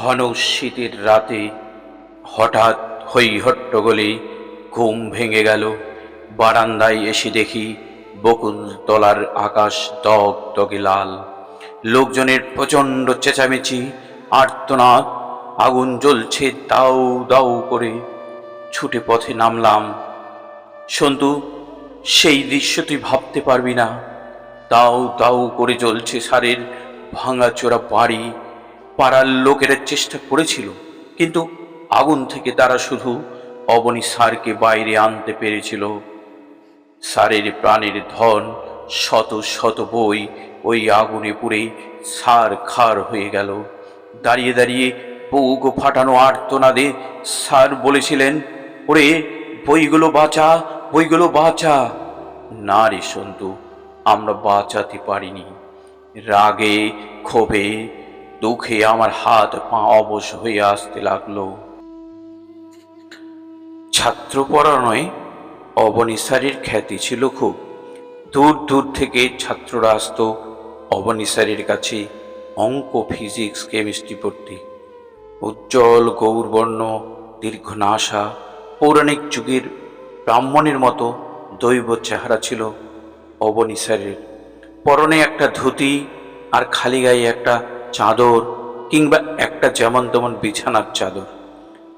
ঘন শীতের রাতে হঠাৎ হই হট্টগোলে ঘুম ভেঙে গেল। বারান্দায় এসে দেখি বকুল তলার আকাশ দগ দগে লাল। লোকজনের প্রচণ্ড চেঁচামেচি, আর্তনাদ, আগুন জ্বলছে দাউ দাউ করে। ছুটে পথে নামলাম। সন্তু, সেই দৃশ্য তুই ভাবতে পারবি না। দাউ দাউ করে জ্বলছে সারের ভাঙাচোরা বাড়ি। পাড়ার লোকেরা চেষ্টা করেছিল, কিন্তু আগুন থেকে তারা শুধু অবনী সারকে বাইরে আনতে পেরেছিল। সারের প্রাণের ধন, শত শত বই ওই আগুনে পুড়ে সার খার হয়ে গেল। দাঁড়িয়ে দাঁড়িয়ে বুক ফাটানো আর্তনাদে স্যার বলেছিলেন, ওরে, বইগুলো বাঁচা বইগুলো বাঁচা। না রে সন্তু, আমরা বাঁচাতে পারিনি। রাগে, ক্ষোভে দুঃখে আমার হাত পা অবশ হয়ে আসতে লাগল। ছাত্র পড়ানোয় অবনী স্যারের খ্যাতি ছিল খুব। দূর দূর থেকে ছাত্ররা আসতো অবনী স্যারের কাছে অঙ্ক, ফিজিক্স, কেমিস্ট্রি পড়তে। উজ্জ্বল, গৌরবর্ণ দীর্ঘ নাশা পৌরাণিক যুগের ব্রাহ্মণের মতো দৈব চেহারা ছিল অবনী স্যারের পরনে একটা ধুতি আর খালি গায়ে একটা চাদর কিংবা একটা যেমন তেমন বিছানার চাদর।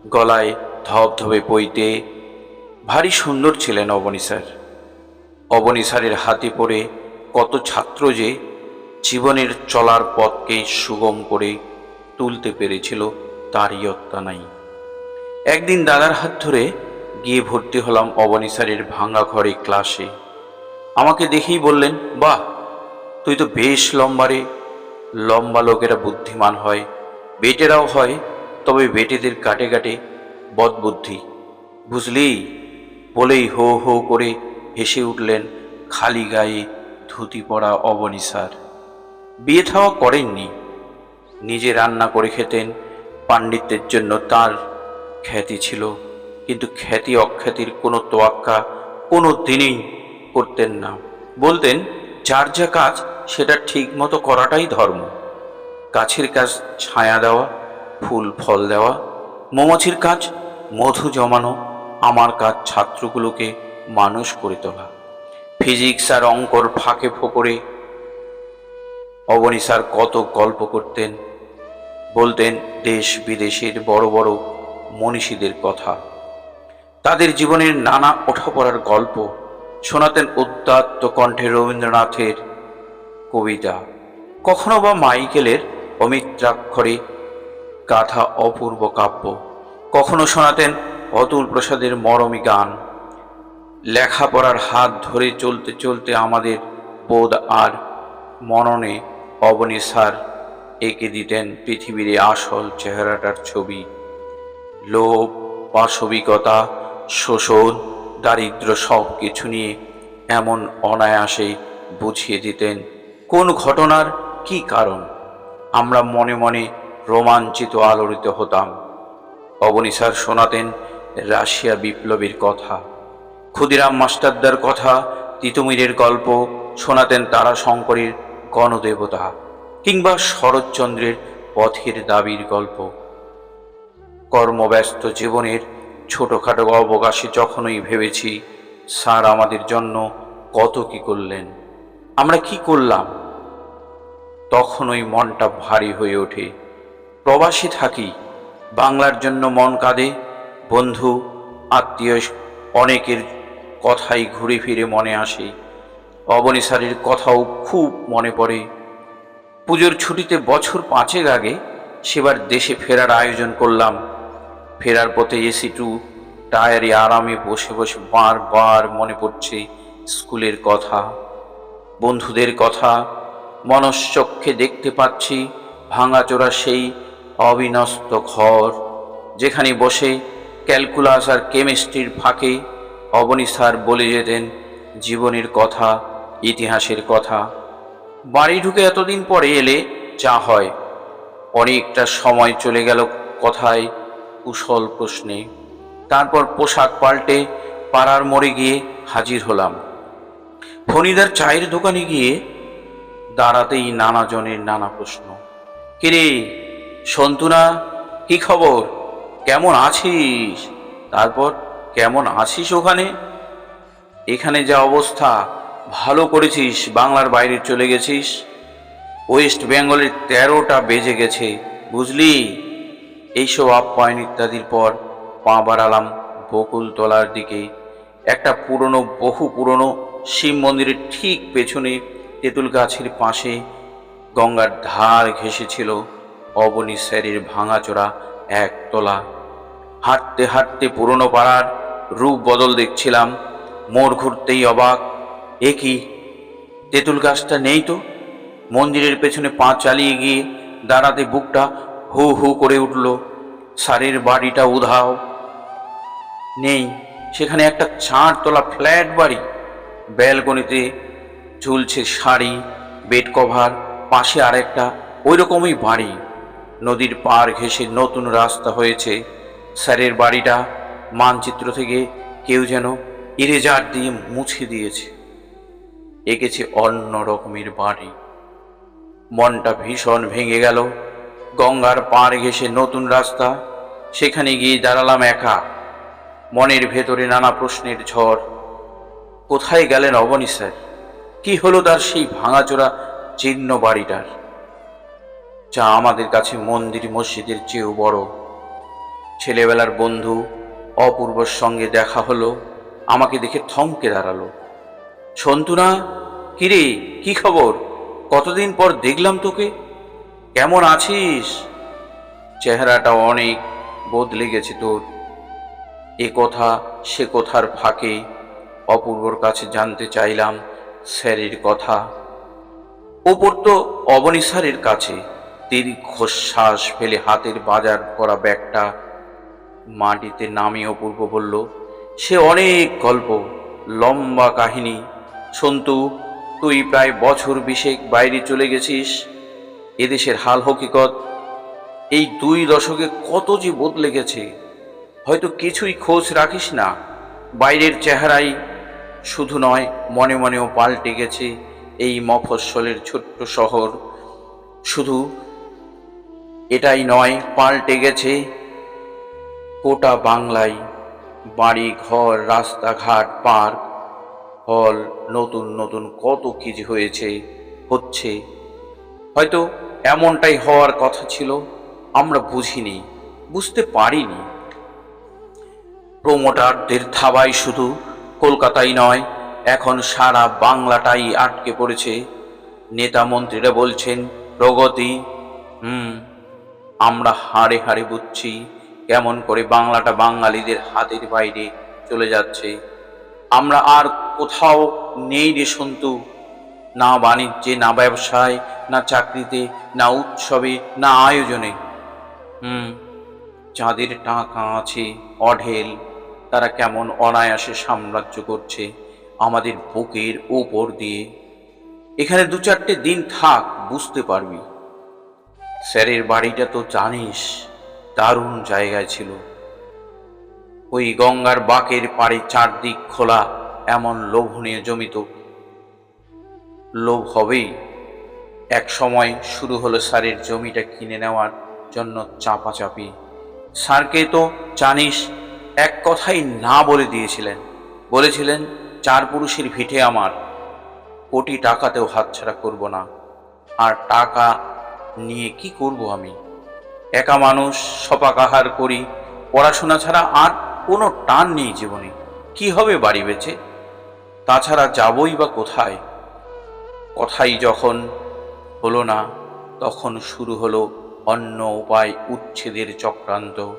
গলায় ধবধবে বইতে ভারী সুন্দর ছিলেন অবনী স্যার। অবনী স্যারের হাতে পড়ে কত ছাত্র যে জীবনের চলার পথকে সুগম করে তুলতে পেরেছিল তারই নাই। একদিন দাদার হাত ধরে গিয়ে ভর্তি হলাম অবনী স্যারের ভাঙা ঘরে ক্লাসে। আমাকে দেখেই বললেন, বাহ, তুই তো বেশ লম্বারে লম্বা লোকেরা বুদ্ধিমান হয়, বেটেরাও হয়, তবে বেটেদের কাটে কাটে বদবুদ্ধি। বুঝলি? বলেই হো হো করে হেসে উঠলেন খালি গায়ে ধুতি পরা অবনী স্যার বিয়ে থাওয়া করেননি। নিজে রান্না করে খেতেন, পাণ্ডিত্যের জন্য তার খ্যাতি ছিল, কিন্তু খ্যাতি অখ্যাতির কোনো তোয়াক্কা কোনো দিনই করতেন না। বলতেন, যার যা কাজ সেটা ঠিক মতো করাটাই ধর্ম। গাছের কাজ ছায়া দেওয়া, ফুল, ফল দেওয়া, মৌমাছির কাজ মধু জমানো, আমার কাজ ছাত্রগুলোকে মানুষ করে তোলা। ফিজিক্স আর অঙ্কর ফাঁকে ফোকরে অবনী স্যার কত গল্প করতেন, বলতেন দেশ বিদেশের বড় বড় মনীষীদের কথা। তাদের জীবনের নানা ওঠাপড়ার গল্প শোনাতেন উদ্দাত্ত কণ্ঠে রবীন্দ্রনাথের কবিতা। কখনো বা মাইকেলের অমিত্রাক্ষরে গাথা অপূর্ব কাব্য। কখনো শোনাতেন অতুল প্রসাদের মরমী গান। লেখাপড়ার হাত ধরে চলতে চলতে আমাদের বোধ আর মননে অবনী স্যার এঁকে দিতেন পৃথিবীর আসল চেহারাটার ছবি। লোভ, পাশবিকতা, শোষণ দারিদ্র সব কিছু নিয়ে এমন অনায়াসে বুঝিয়ে দিতেন কোন ঘটনার কি কারণ? আমরা মনে মনে রোমাঞ্চিত আলোড়িত হতাম। অবনী স্যার শোনাতেন রাশিয়া বিপ্লবীর কথা। ক্ষুদিরাম মাস্টারদার কথা, তিতুমিরের গল্প শোনাতেন তারা শঙ্করের গণদেবতা কিংবা শরৎচন্দ্রের পথের দাবির গল্প। কর্মব্যস্ত জীবনের ছোটোখাটো অবকাশে যখনই ভেবেছি, স্যার আমাদের জন্য কত কি করলেন? আমরা কি করলাম? তখনই মনটা ভারী হয়ে ওঠে। প্রবাসী থাকি, বাংলার জন্য মন কাঁদে, বন্ধু, আত্মীয় অনেকের কথাই ঘুরে ফিরে মনে আসে। অবনী স্যারের কথাও খুব মনে পড়ে। পুজোর ছুটিতে বছর পাঁচেক আগে সেবার দেশে ফেরার আয়োজন করলাম। ফেরার পথে এসি টু, টায়ারে আরামে বসে বসে বারবার মনে পড়ছে স্কুলের কথা, বন্ধুদের কথা মনশ্চক্ষে দেখতে পাচ্ছি ভাঙাচোরা সেই অবিনস্ত ঘর, যেখানে বসে ক্যালকুলাস আর কেমিস্ট্রির ফাঁকে অবনী স্যার বলে যেতেন জীবনের কথা, ইতিহাসের কথা। বাড়ি ঢুকে এতদিন পরে এলে যা হয়। অনেকটা সময় চলে গেল কথায় কুশল প্রশ্নে। তারপর পোশাক পাল্টে পাড়ার মোড়ে গিয়ে হাজির হলাম। ফণিদার চায়ের দোকানে গিয়ে দাঁড়াতেই নানা জনের নানা প্রশ্ন। কিরে, সন্তুনা, কি খবর? কেমন আছিস? তারপর, কেমন আছিস ওখানে? এখানে যা অবস্থা, ভালো করেছিস, বাংলার বাইরে চলে গেছিস। ওয়েস্ট বেঙ্গলের তেরোটা বেজে গেছে, বুঝলি? এইসব আপ্যায়ন ইত্যাদির পর পা বাড়ালাম বকুলতলার দিকে। একটা পুরনো, বহু পুরনো শিব মন্দিরের ঠিক পেছনে তেঁতুল গাছের পাশে গঙ্গার ধার ঘেঁষেছিল অবনী স্যারের ভাঙাচোরা একতলা হাঁটতে হাঁটতে পুরনো পাড়ার রূপ বদল দেখছিলাম, মোড় ঘুরতেই অবাক। এ কি? তেঁতুল গাছটা নেই তো? মন্দিরের পেছনে পা চালিয়ে গিয়ে দাঁড়াতে বুকটা হু হু করে উঠল। সারের বাড়িটা উধাও। নেই, সেখানে একটা চারতলা ফ্ল্যাট বাড়ি। ব্যালকনিতে ঝুলছে শাড়ি, বেড কভার, পাশে আরেকটা ওই রকমই বাড়ি। নদীর পার ঘেঁষে নতুন রাস্তা হয়েছে। স্যারের বাড়িটা মানচিত্র থেকে কেউ যেন ইরেজার দিয়ে মুছে দিয়েছে। এঁকেছে অন্য রকমের বাড়ি। মনটা ভীষণ ভেঙে গেল। গঙ্গার পাড় ঘেঁষে নতুন রাস্তা, সেখানে গিয়ে দাঁড়ালাম একা। মনের ভেতরে নানা প্রশ্নের ঝড়। কোথায় গেলেন অবনী স্যার? কি হলো তার সেই ভাঙাচোরা জীর্ণ বাড়িটার? যা আমাদের কাছে মন্দির মসজিদের চেয়েও বড়। ছেলেবেলার বন্ধু অপূর্বর সঙ্গে দেখা হলো, আমাকে দেখে থমকে দাঁড়াল। সন্তুনা কিরে, কি খবর? কতদিন পর দেখলাম তোকে। কেমন আছিস? চেহারাটা অনেক বদলে গেছে তোর। এ কথা সে কথার ফাঁকে অপূর্বর কাছে জানতে চাইলাম স্যারের কথা। ওপর তো অবনী স্যারের কাছে দীর্ঘশ্বাস ফেলে হাতের বাজার করা ব্যাগটা মাটিতে নামিয়ে অপূর্ব বলল, সে অনেক গল্প, লম্বা কাহিনী। সন্তু, তুই প্রায় বছর বিশেক বাইরে চলে গেছিস। এদেশের হাল হকিকত, এই দুই দশকে কত যে বদলে গেছে। হয়তো কিছুই খোঁজ রাখিস না। বাইরের চেহারাই শুধু নয়, মনে মনেও পাল্টে গেছে এই মফস্বলের ছোট্ট শহর। শুধু এটাই নয়, পাল্টে গেছে গোটা বাংলায়। বাড়ি, ঘর, রাস্তাঘাট, পার্ক, হল, নতুন নতুন কত কিছু হয়েছে, হচ্ছে। হয়তো এমনটাই হওয়ার কথা ছিল, আমরা বুঝিনি, বুঝতে পারিনি। প্রমোটারদের থাবাই শুধু কলকাতাই নয়, এখন সারা বাংলাটাই আটকে পড়েছে। নেতা মন্ত্রীরা বলছেন, প্রগতি, হুম, আমরা হাড়ে হাড়ে বুঝছি কেমন করে বাংলাটা বাঙালিদের হাতের বাইরে চলে যাচ্ছে। আমরা আর কোথাও নেই রে সন্তু, না বাণিজ্যে, না ব্যবসায়, না চাকরিতে, না উৎসবে, না আয়োজনে। হুম, যাদের টাকা আছে অঢেল তারা কেমন অনায়াসে সাম্রাজ্য করছে আমাদের বুকের ওপর দিয়ে। এখানে দু চারটে দিন থাক, বুঝতে পারবি। স্যারের বাড়িটা তো জানিস, দারুণ জায়গায় ছিল। ওই গঙ্গার বাকের পাড়ে চারদিক খোলা, এমন লোভনীয় জমিত লোভ হবেই। এক সময় শুরু হলো স্যারের জমিটা কিনে নেওয়ার জন্য চাপাচাপি। স্যারকে তো জানিস এক কথাই না বলে দিয়েছিলেন। বলেছিলেন, চার পুরুষের ভিটে আমার, কোটি টাকাতেও হাতছাড়া করব না। আর টাকা নিয়ে কি করব আমি? একা মানুষ, সপাকাহার করি, পড়াশোনা ছাড়া আর কোনো টান নেই জীবনে। কি হবে বাড়ি বেঁচে? তাছাড়া যাবই বা কোথায়? কথাই যখন হলো না, তখন শুরু হলো অন্য উপায় উচ্ছেদের চক্রান্ত।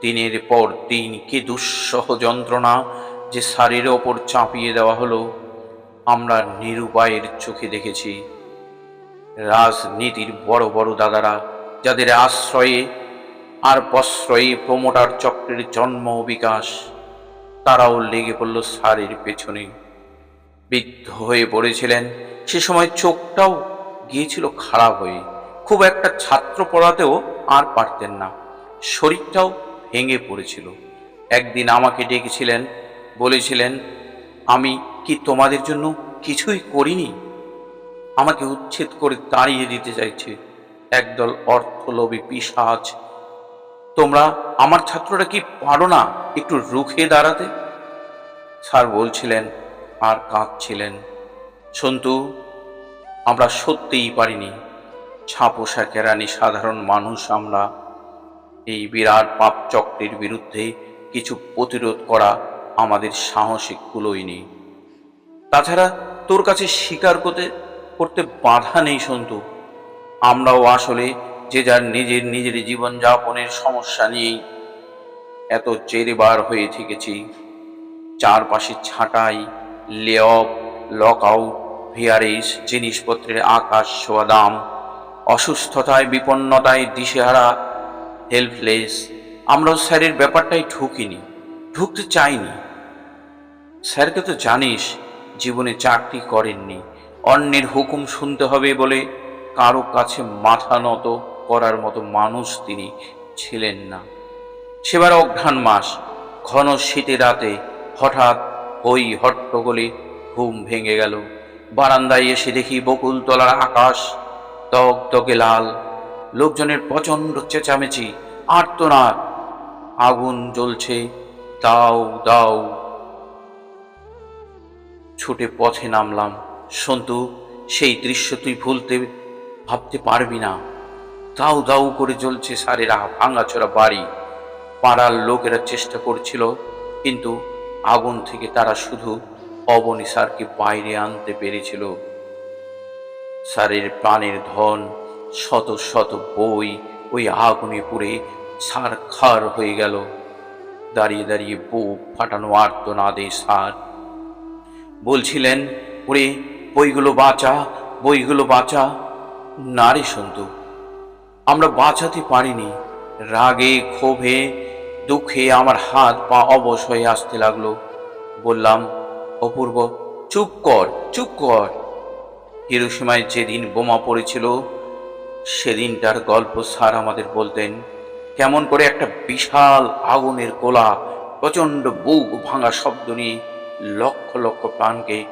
দিনের পর দিন কি দুঃসহ যন্ত্রণা যে শাড়ির ওপর চাপিয়ে দেওয়া হলো, আমরা নিরুপায়ের চোখে দেখেছি। রাজনীতির বড় বড় দাদারা, যাদের আশ্রয়ে আর প্রশ্রয়ে প্রমোটার চক্রের জন্ম বিকাশ, তারাও লেগে পড়ল শাড়ির পেছনে। বৃদ্ধ হয়ে পড়েছিলেন। সে সময় চোখটাও গিয়েছিল খারাপ হয়ে। খুব একটা ছাত্র পড়াতেও আর পারতেন না। শরীরটাও ভেঙে পড়েছিল। একদিন আমাকে ডেকেছিলেন, বলেছিলেন, আমি কি তোমাদের জন্য কিছুই করিনি? আমাকে উচ্ছেদ করে তাড়িয়ে দিতে চাইছে একদল অর্থলোভী পিসাজ তোমরা আমার ছাত্ররা কি পারো না একটু রুখে দাঁড়াতে? স্যার বলছিলেন, আর কাঁদছিলেন। সন্তু, আমরা সত্যিই পারিনি। ছাপোষা কেরানি সাধারণ মানুষ আমরা এই বিরাট পাপ চক্রের বিরুদ্ধে কিছু প্রতিরোধ করা আমাদের সাহসিক কুলোই নেই। তাছাড়া তোর কাছে স্বীকার করতে করতে বাধা নেই সন্তু। আমরাও আসলে যে যার নিজের নিজের জীবনযাপনের সমস্যা নিয়েই এত চেরেবার হয়ে থেকেছি। চারপাশে ছাঁটাই লে অফ লক আউট ভিআরএস, জিনিসপত্রের আকাশ ছোঁয়া দাম, অসুস্থতায়, বিপন্নতায় দিশেহারা হেল্পলেস আমরাও স্যারের ব্যাপারটাই ঢুকিনি, ঢুকতে চাইনি। স্যারকে তো জানিস, জীবনে চাকরি করেননি, অন্যের হুকুম শুনতে হবে বলে কারও কাছে মাথা নত করার মতো মানুষ তিনি ছিলেন না। সেবার অঘ্রাণ মাস, ঘন শীতে রাতে হঠাৎ ওই হট্টগোলে ঘুম ভেঙে গেল। বারান্দায় এসে দেখি বকুলতলার আকাশ তক তকে লাল। লোকজনের প্রচণ্ড চেঁচামেচি আর্তনাদ। আগুন জ্বলছে। দাও দাও। ছুটে পথে নামলাম। সন্তু, সেই দৃশ্য তুই ভুলতে, ভাবতে পারবি না। দাউ দাউ করে জ্বলছে সারেরা ভাঙাচোরা বাড়ি। পাড়ার লোকেরা চেষ্টা করছিল, কিন্তু আগুন থেকে তারা শুধু অবনী স্যারকে বাইরে আনতে পেরেছিল। স্যারের প্রাণের ধন শত শত বই ওই আগুনে পুড়ে সার খার হয়ে গেল। দাঁড়িয়ে দাঁড়িয়ে বুক ফাটানো আর্তনাদে সার। বলছিলেন, ওরে, বইগুলো বাঁচা বইগুলো বাঁচা। না রে আমরা বাঁচাতে পারিনি। রাগে, ক্ষোভে, দুঃখে আমার হাত পা অবশ হয়ে আসতে লাগল। বললাম, অপূর্ব, চুপ কর চুপ কর। হিরোসীমায় যেদিন বোমা পড়েছিল সেদিনটার গল্প স্যার আমাদের বলতেন, কেমন করে একটা বিশাল আগুনের গোলা প্রচণ্ড বুক ভাঙা শব্দ নিয়ে লক্ষ লক্ষ প্রাণকে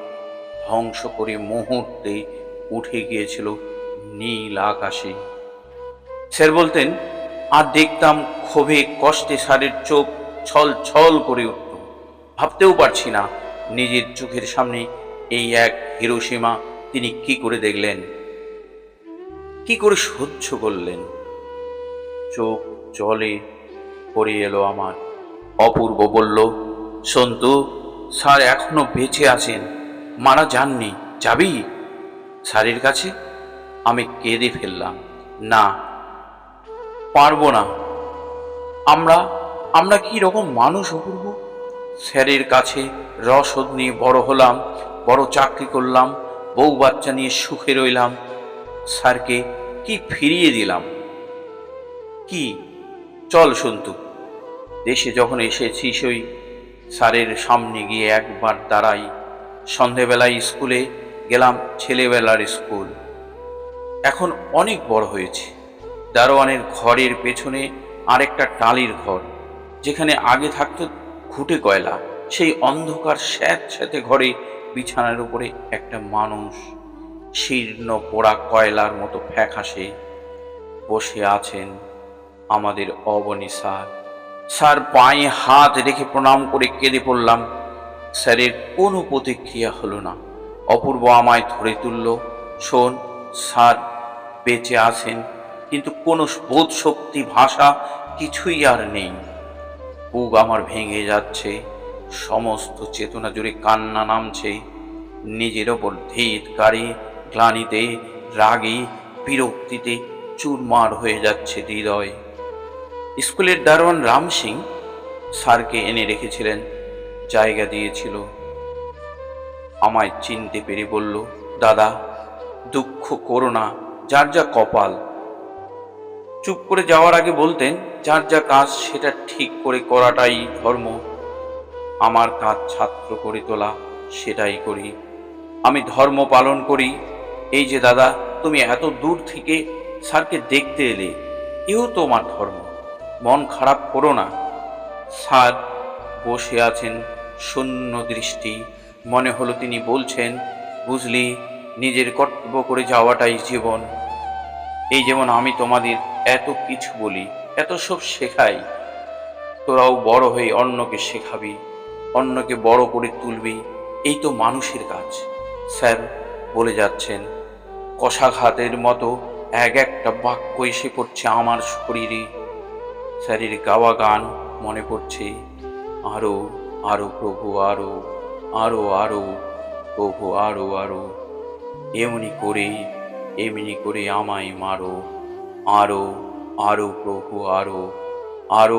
ধ্বংস করে মুহূর্তে উঠে গিয়েছিল নীল আকাশে। স্যার বলতেন, আর দেখতাম ক্ষোভে কষ্টে সারের চোখ ছল ছল করে উঠত। ভাবতেও পারছি না নিজের চোখের সামনে এই এক হিরোসীমা তিনি কি করে দেখলেন। কি করে সহ্য করলেন? চোখ জলে পড়ে এলো আমার। অপূর্ব বলল, সন্তু, স্যার এখনও বেঁচে আছেন। মারা যাননি। যাবি? স্যারের কাছে আমি কেঁদে ফেললাম। না, পারব না। আমরা আমরা কি রকম মানুষ অপূর্ব? স্যারের কাছে রসদ নিয়ে বড় হলাম, বড় চাকরি করলাম, বউ বাচ্চা নিয়ে সুখে রইলাম। স্যারকে কি ফিরিয়ে দিলাম? কি? চল সন্তু। দেশে যখন এসেছি সই স্যারের সামনে গিয়ে একবার দাঁড়াই। সন্ধেবেলায় স্কুলে গেলাম ছেলেবেলার স্কুল। এখন অনেক বড় হয়েছে। দারোয়ানের ঘরের পেছনে আরেকটা টালির ঘর, যেখানে আগে থাকতো খুঁটে কয়লা। সেই অন্ধকার স্যাঁত স্যাঁতে ঘরে বিছানার উপরে একটা মানুষ শীর্ণ পোড়া কয়লার মতো ফ্যাকাশে বসে আছেন আমাদের অবনী স্যার। স্যার, পায়ে হাত রেখে প্রণাম করে কেঁদে পড়লাম। স্যারের কোনো প্রতিক্রিয়া হলো না। অপূর্ব আমায় ধরে তুলল, শোন, স্যার বেঁচে আছেন, কিন্তু কোনো বোধ শক্তি ভাষা কিছুই আর নেই। বুক আমার ভেঙে যাচ্ছে, সমস্ত চেতনা জুড়ে কান্না নামছে, নিজের ওপর ধিৎকারে গ্লানিতে রাগে, বিরক্তিতে চুরমার হয়ে যাচ্ছে হৃদয়। স্কুলের দারোয়ান রাম সিং স্যারকে এনে রেখেছিলেন, জায়গা দিয়েছিল। আমায় চিনতে পেরে বলল, দাদা, দুঃখ করো না, যার যা কপাল। চুপ করে যাওয়ার আগে বলতেন, যার যা কাজ, সেটা ঠিক করে করাটাই ধর্ম। আমার কাজ ছাত্র করে তোলা, সেটাই করি। আমি ধর্ম পালন করি এই যে দাদা, তুমি এত দূর থেকে স্যারকে দেখতে এলে, এও তোমার ধর্ম। মন খারাপ করো না। স্যার বসে আছেন, শূন্য দৃষ্টি। মনে হলো তিনি বলছেন, বুঝলি, নিজের কর্তব্য করে যাওয়াটাই জীবন। এই যেমন আমি তোমাদের এত কিছু বলি, এত সব শেখাই। তোরাও বড় হয়ে অন্যকে শেখাবি, অন্যকে বড় করে তুলবি। এই তো মানুষের কাজ। স্যার বলে যাচ্ছেন কষাঘাতের মতো এক একটা বাক্য এসে পড়ছে আমার শরীরে। স্যারের গাওয়া গান মনে পড়ছে, আরও আরও, প্রভু, আরও আরও আরও, প্রভু, আরও আরও, এমনি করে এমনি করে আমায় মারো। আরও আরও, প্রভু, আরও আরও